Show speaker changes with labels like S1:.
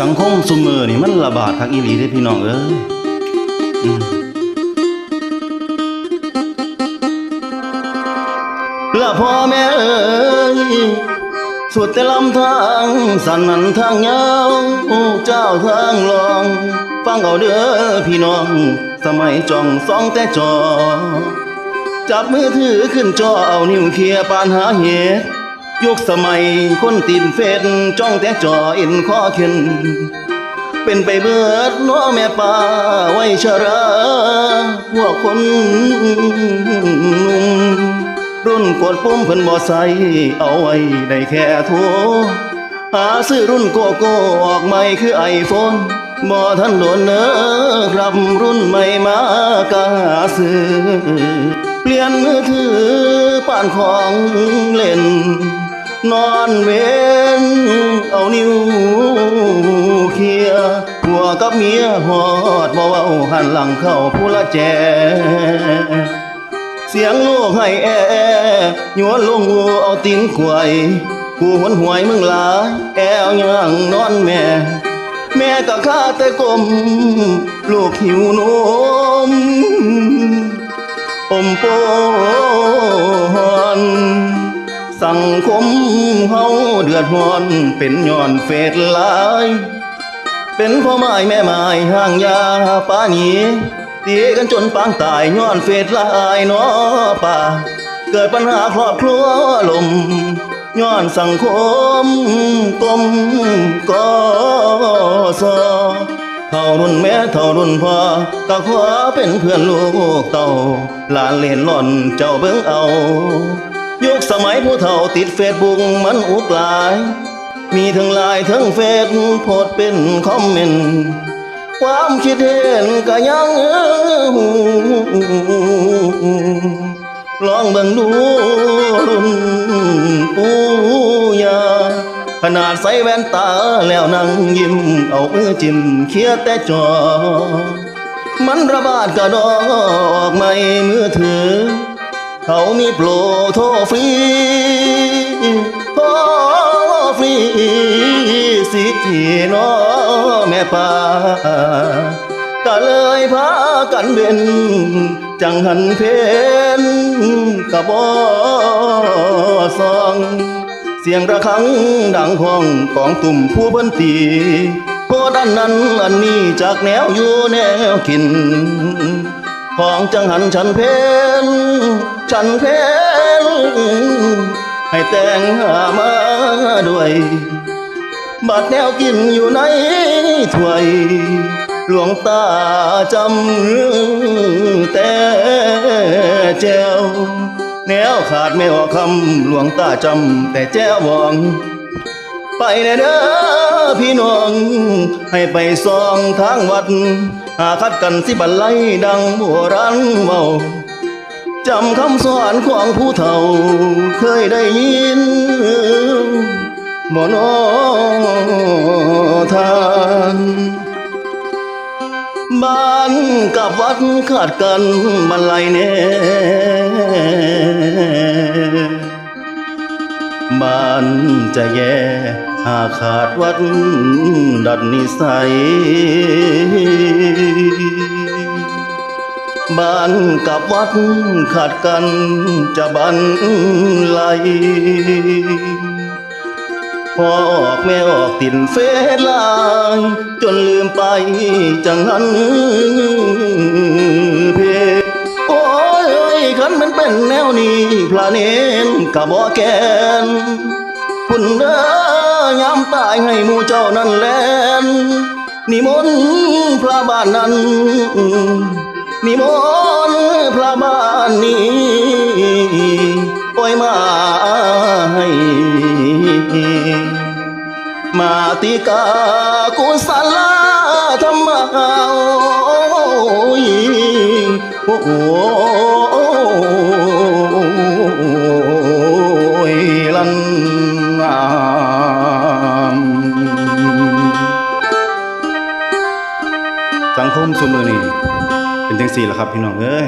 S1: สังคมซุมือนี่มันระบาดคักอีหลีเด้พี่น้องเอ้ยละพ่อแม่เอ้ยสุดแต่ลำทางสันนันทางยาวเจ้าทางลอง ฟังเอาเด้อพี่น้อง สมัยจ้องสองแต่จอ จับมือถือขึ้นจอเอานิ้วเคลียปานหาเหตุ ยุคสมัยคนติดเฟซจ้องแต่จออ็นข้อเข็นเป็นไปเบิดน้อแม่ป่าไว้ชราพวกคนหนุ่มรุ่นกดปุ่มเพิ่นบ่ใส่เอาไว้ได้แค่โทรหาซื้อรุ่นโกโก้ออกใหม่คือไอโฟนบ่ทันโดนเนอครับรุ่นใหม่มากาซื้อเปลี่ยนมือถือป้านของเล่น นอนเวนเอานิ้วเคียผัวกับเมียหอดบ่เว้าหันหลังเข้าผู้ละแจ เสียงลูกให้แอหยวนลงหัวเอาตีนขวายกูหวนหวยมึงหลายแอวยังนอนแม่ แม่ก็ข้าแต่กลมลูกหิวนมอมโป สังคมเฮาเดือดร้อนเป็นย้อนเฟดลาย เป็นพ่อไม้แม่ไม้ห่างยาป้าหนีตีกันจนปางตายย้อนเฟดลายนอป่า เกิดปัญหาครอบครัวลมย้อนสังคมกลมกอซอเท่ารุ่นแม่เท่ารุ่นพ่อก็ขอเป็นเพื่อนลูกเต่าหลานเล่นหล่อนเจ้าเบิ่งเอา ยุคสมัยผู้เฒ่าติดเฟซบุ๊กมันอุกหลาย มีทั้งไลน์ทั้งเฟซโพสต์เป็นคอมเมนต์ความคิดเห็นก็ยังลองเบิ่งดูรุ่นปูย่าขนาดใส่แว่นตาแล้วนั่งยิ้ม เอามือจิ้มเคียดแต่จอ มันระบาดกระดอออกไม่มือถือ เขามีโปรโทรฟรีโทรฟรีสิทธิเน้อแม่ป่าก็เลยพากันเบนจังหันเพนกะบอซอง เสียงระฆังดังห้องกองตุ่มผู้บันตีโคด้านนั้นอันนี้จากแนวอยู่แนวกิน ของจังหันฉันเพนฉันเพนให้แต่งหามาด้วยบัดแนวกินอยู่ในถ้วย หลวงตาจำแต่แจวแนวขาดไม่ออกคำหลวงตาจำแต่แจวบอง ไปแน่เด้อพี่น้อง ให้ไปซองทางวัด หาคัดกันสิบันไลดังโบราณเมาจำคำสอนของผู้เฒ่าเคยได้ยินบ่นอทานบ้านกับวัดขาดกันบันไลแน่บ้านจะแย่หากขาดวัดดัดนิสัย บ้านกับวัดขาดกันจะบันไลพอออกแม่ออกติดเฟซไลน์จนลืมไปจังหันเพโอ้ยคันมันเป็นแนวนี้พระเนนกะบ่แกนคุณเด้อยามตายให้หมู่เจ้านั่นแลนนิมนต์พระบ้านนั้น นิมนต์พระบ้านนี้โอ้ยมาให้มาติกากุศลธรรมโอ้โอ้โอ้ยลันนามสังคมสมือนี่ เป็นจังสี่แหละครับพี่น้องเอ้ย